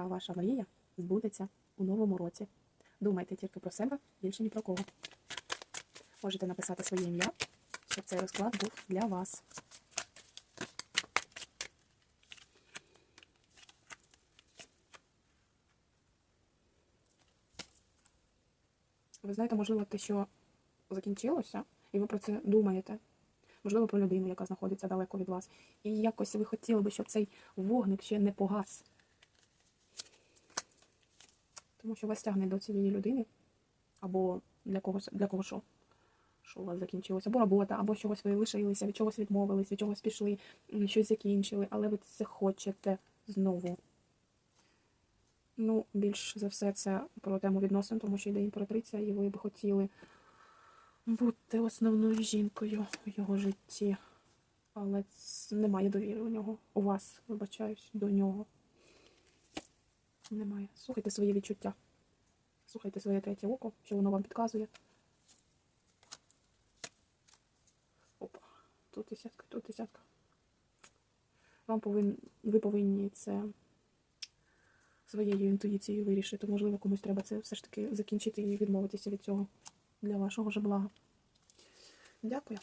яка ваша мрія збудеться у новому році. Думайте тільки про себе, більше ні про кого. Можете написати своє ім'я, щоб цей розклад був для вас. Ви знаєте, можливо, те, що закінчилося, і ви про це думаєте. Можливо, про людину, яка знаходиться далеко від вас. І якось ви хотіли би, щоб цей вогник ще не погас. Тому що вас тягне до цієї людини, або для когось, для кого що? Що у вас закінчилося, або робота, або чогось ви лишилися, від чогось відмовились, від чогось пішли, щось закінчили, але ви це хочете знову. Ну, більш за все, це про тему відносин, тому що йде імператриця, і ви б хотіли бути основною жінкою в його житті. Але немає довіри у нього. У вас, вибачаюсь, до нього. Немає. Слухайте свої відчуття. Слухайте своє третє око, що воно вам підказує. Опа, тут десятка, тут десятка. Вам повин... Ви повинні це своєю інтуїцією вирішити. Можливо, комусь треба це все ж таки закінчити і відмовитися від цього для вашого ж блага. Дякую.